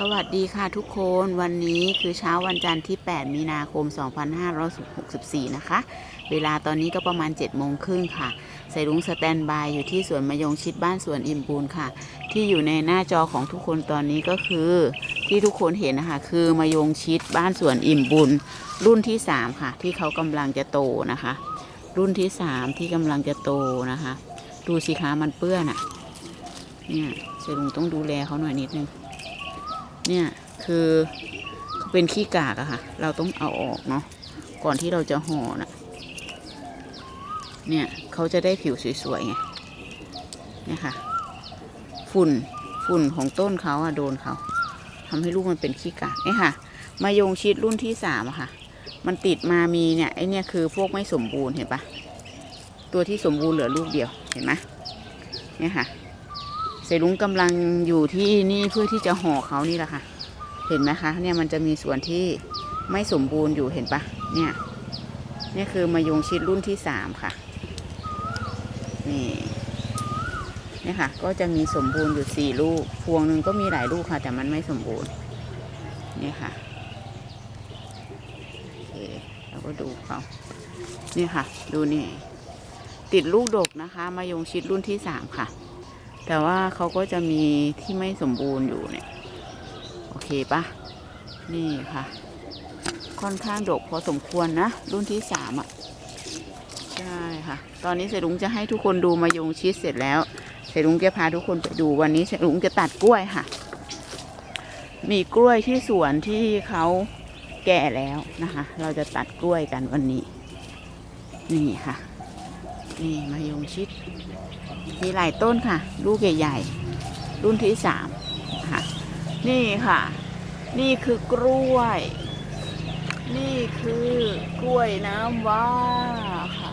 สวัสดีค่ะทุกคนวันนี้คือเช้าวันจันทร์ที่ 8 มีนาคม 2564 นะคะ เวลาตอนนี้ก็ประมาณ 7 โมงครึ่งค่ะ ใส่ลุงสแตนบายอยู่ที่สวนมะยงชิดบ้านสวนอิ่มบูนค่ะ ที่อยู่ในหน้าจอของทุกคนตอนนี้ก็คือ ที่ทุกคนเห็นนะคะ คือมะยงชิดบ้านสวนอิ่มบุญรุ่นที่ 3 ค่ะ ที่เขากำลังจะโตนะคะ รุ่นที่ 3 ที่กำลังจะโตนะคะ ดูสิคะมันเปื้อนอะ่ะเนี่ยใส่ลุงต้องดูแลเขาหน่อยนิดนึง เนี่ยคือเขาเป็นขี้กากอะค่ะ เราต้องเอาออกเนาะก่อนที่เราจะห่อน่ะเนี่ยเขาจะได้ผิวสวยๆไงเนี่ยค่ะ ฝุ่นฝุ่นของต้นเขาอะโดนเขาทำให้ลูกมันเป็นขี้กากเนี่ยค่ะ มายงชิดรุ่นที่สามอะค่ะ มันติดมามีเนี่ยไอเนี่ยคือพวกไม่สมบูรณ์เห็นปะตัวที่สมบูรณ์เหลือลูกเดียวเห็นไหมเนี่ยค่ะ เสลุงกำลังอยู่ที่นี่เพื่อที่จะห่อเขานี่แหละค่ะ เห็นไหมคะ เนี่ยมันจะมีส่วนที่ไม่สมบูรณ์อยู่เห็นปะเนี่ยเนี่ยคือมายงชิดรุ่นที่สามค่ะ นี่เนี่ยค่ะ ก็จะมีสมบูรณ์อยู่สี่ลูก พวงหนึ่งก็มีหลายลูกค่ะ แต่มันไม่สมบูรณ์เนี่ยค่ะโอเคเราก็ดูเขานี่ค่ะ ดูนี่ ติดลูกดกนะคะ มายงชิดรุ่นที่สามค่ะ แต่ว่าเขาก็จะมีที่ไม่สมบูรณ์อยู่เนี่ย โอเคปะนี่ค่ะ ค่อนข้างดกพอสมควรนะ รุ่นที่สามอะ ใช่ค่ะ ตอนนี้เสรุงจะให้ทุกคนดูมายงชิดเสร็จแล้วเสรุงจะพาทุกคนไปดูวันนี้เสรุงจะตัดกล้วยค่ะ มีกล้วยที่สวนที่เขาแก่แล้วนะคะ เราจะตัดกล้วยกันวันนี้ นี่ค่ะ นี่มายงชิด มีหลายต้นค่ะ ลูกใหญ่ๆ รุ่นที่สามค่ะ นี่ค่ะ นี่คือกล้วย นี่คือกล้วยน้ำว้าค่ะ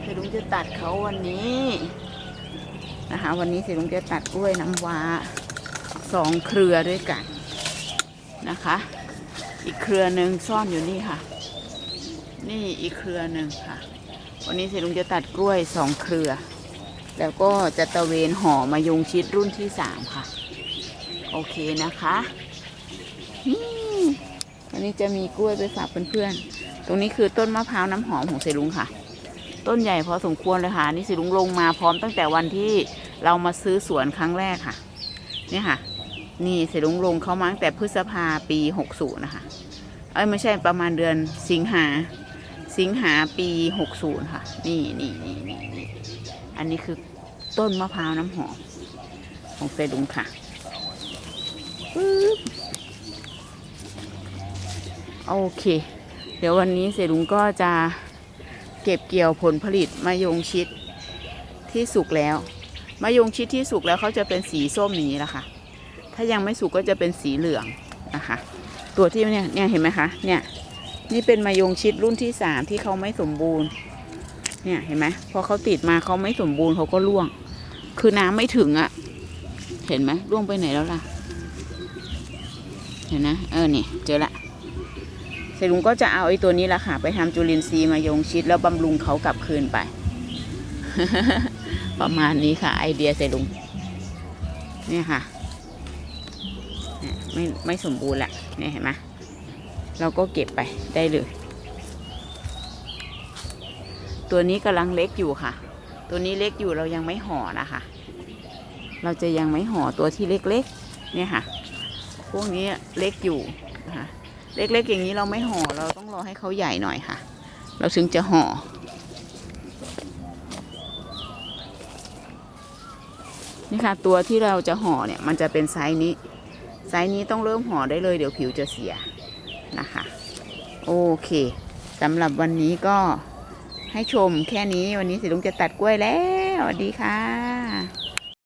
เสลุงจะตัดเขาวันนี้นะคะ วันนี้เสลุงจะตัดกล้วยน้ำว้าสองเครือด้วยกันนะคะ อีกเครือหนึ่งซ่อนอยู่นี่ค่ะ นี่อีกเครือหนึ่งค่ะ วันนี้เสลุงจะตัดกล้วยสองเครือ แล้วก็จะตะเวนห่อมายงชิดรุ่นที่สามค่ะ โอเคนะคะวันนี้จะมีกล้วยไปฝากเพื่อนๆ ตรงนี้คือต้นมะพร้าวน้ำหอมของเสลุงค่ะ ต้นใหญ่พอสมควรเลยค่ะ นี่เสลุงลงมาพร้อมตั้งแต่วันที่เรามาซื้อสวนครั้งแรกค่ะ เนี่ยค่ะ นี่เสลุงลงเขามาตั้งแต่พฤษภาปีหกศูนย์นะคะ เอ้ยไม่ใช่ประมาณเดือนสิงหา สิงหาปีหกศูนย์ค่ะ นี่นี่นี่นี่นี่อันนี้คือต้นมะพร้าวน้ำหอมของเซลุงค่ะปึ๊บโอเค เดี๋ยววันนี้เซลุงก็จะเก็บเกี่ยวผลผลิตมะยงชิดที่สุกแล้วมะยงชิดที่สุกแล้วเขาจะเป็นสีส้มอย่างนี้แหละค่ะ ถ้ายังไม่สุกก็จะเป็นสีเหลืองนะคะ ตัวที่เนี่ยเนี่ยเห็นไหมคะเนี่ย นี่เป็นมะยงชิดรุ่นที่สามที่เขาไม่สมบูรณ์ เนี่ยเห็นไหมพอเขาติดมาเขาไม่สมบูรณ์เขาก็ร่วง คือน้ำไม่ถึงอะ่ะ เห็นไหมร่วงไปไหนแล้วล่ะ เห็นนะ เออนี่เจอละเสร็จลุงก็จะเอาไอ้ตัวนี้ละค่ะ ไปทำจุลินทรีย์มายงชิดแล้วบำรุงเขากลับคืนไป ประมาณนี้ค่ะ ไอเดียเสร็จลุงเนี่ยค่ะ ไม่ไม่สมบูรณ์ละเนี่ยเห็นไหม เราก็เก็บไปได้เลย ตัวนี้กำลังเล็กอยู่ค่ะ ตัวนี้เล็กอยู่เรายังไม่ห่อนะคะ เราจะยังไม่ห่อตัวที่เล็กๆเนี่ยค่ะ พวกนี้เล็กอยู่นะคะเล็กๆอย่างนี้เราไม่ห่อเราต้องรอให้เขาใหญ่หน่อยค่ะ เราถึงจะห่อนี่ค่ะตัวที่เราจะห่อเนี่ยมันจะเป็นไซส์นี้ ไซส์นี้ต้องเริ่มห่อได้เลยเดี๋ยวผิวจะเสีย นะคะ โอเคสำหรับวันนี้ก็ให้ชมแค่นี้วันนี้สิลุงจะตัดกล้วยแล้วสวัสดีค่ะ